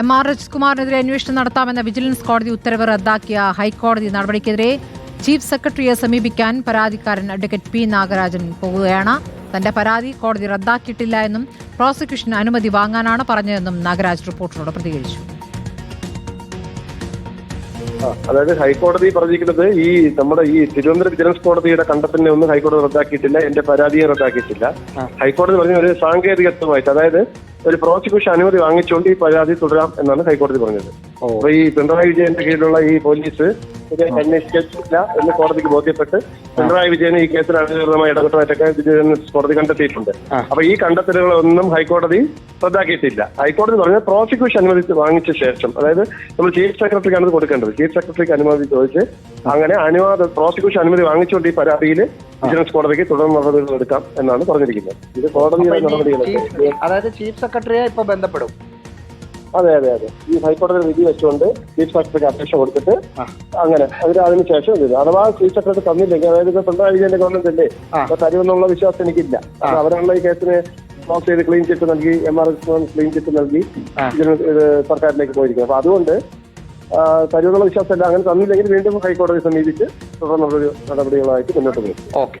M R H കുമാറിനെതിരെ അന്വേഷണം നടത്താമെന്ന vigilance കോടതി ഉത്തരവ് റദ്ദാക്കിയ ഹൈക്കോടതി നടപടിക്കെതിരെ ചീഫ് സെക്രട്ടറിയെ സമീപിക്കാൻ പരാതിക്കാരൻ അഡ്വക്കേറ്റ് പി നാഗരാജൻ പോവുകയാണ്. തന്റെ പരാതി കോടതി റദ്ദാക്കിയിട്ടില്ല എന്നും പ്രോസിക്യൂഷൻ അനുമതി വാങ്ങാനാണ് പറഞ്ഞതെന്നും നാഗരാജ് റിപ്പോർട്ടറോട് പ്രതികരിച്ചു. അതായത് ഹൈക്കോടതി പറഞ്ഞിരിക്കുന്നത് ഈ നമ്മുടെ ഈ തിരുവനന്തപുരം വിജിലൻസ് കോടതിയുടെ കണ്ടെത്തലിനെ ഒന്നും ഹൈക്കോടതി റദ്ദാക്കിയിട്ടില്ല എന്റെ പരാതിയെ റദ്ദാക്കിയിട്ടില്ല. ഹൈക്കോടതി പറഞ്ഞ ഒരു സാങ്കേതികത്വമായിട്ട് അതായത് ഒരു പ്രോസിക്യൂഷൻ അനുമതി വാങ്ങിച്ചുകൊണ്ട് ഈ പരാതി തുടരാം എന്നാണ് ഹൈക്കോടതി പറഞ്ഞത്. അപ്പൊ ഈ പിണറായി വിജയന്റെ കീഴിലുള്ള ഈ പോലീസ് ഇത് അന്വേഷിച്ചില്ല എന്ന് കോടതിക്ക് ബോധ്യപ്പെട്ട് പിണറായി വിജയൻ ഈ കേസിൽ അനധികൃതമായി ഇടപെട്ടതായിട്ടൊക്കെ വിജയൻ കോടതി കണ്ടെത്തിയിട്ടുണ്ട്. അപ്പൊ ഈ കണ്ടെത്തലുകളൊന്നും ഹൈക്കോടതി റദ്ദാക്കിയിട്ടില്ല. ഹൈക്കോടതി പറഞ്ഞ പ്രോസിക്യൂഷൻ അനുമതി വാങ്ങിച്ച ശേഷം അതായത് നമ്മൾ ചീഫ് സെക്രട്ടറിക്കാണ് ഇത് കൊടുക്കേണ്ടത് ചീഫ് സെക്രട്ടറിക്ക് അനുമതി ചോദിച്ച് അങ്ങനെ അനുവാദ പ്രോസിക്യൂഷൻ അനുമതി വാങ്ങിച്ചുകൊണ്ട് ഈ പരാതിയിൽ വിജിലൻസ് കോടതിക്ക് തുടർ നടപടികൾ എടുക്കാം എന്നാണ് പറഞ്ഞിരിക്കുന്നത്. ഇത് കോടതിയുടെ നടപടികൾ അതായത് ചീഫ് സെക്രട്ടറിയെ ഇപ്പൊ ബന്ധപ്പെടും. അതെ അതെ അതെ. ഈ ഹൈക്കോടതി വിധി വെച്ചുകൊണ്ട് ചീഫ് സെക്രട്ടറിക്ക് അപേക്ഷ കൊടുത്തിട്ട് അങ്ങനെ അതിന് അതിനുശേഷം ഇത്. അഥവാ ചീഫ് സെക്രട്ടറി തന്നില്ലെങ്കിൽ അതായത് ഇപ്പൊ പിണറായി വിജയന്റെ ഗവൺമെന്റ് അല്ലേ. അപ്പൊ തരുമെന്നുള്ള വിശ്വാസം എനിക്കില്ല. കാരണം അവരാണല്ലോ ഈ കേസിന് ക്ലോസ് ചെയ്ത് ക്ലീൻ ചിറ്റ് നൽകി M R S clean chit നൽകി. ഇതിന് ഇത് സർക്കാരിലേക്ക് പോയിരിക്കുന്നത്. അപ്പൊ അതുകൊണ്ട് തരുമെന്നുള്ള വിശ്വാസമല്ല. അങ്ങനെ തന്നില്ലെങ്കിൽ വീണ്ടും ഹൈക്കോടതി സമീപിച്ച് തുടർന്നുള്ളൊരു നടപടികളായിട്ട് മുന്നോട്ട് പോകും. ഓക്കെ.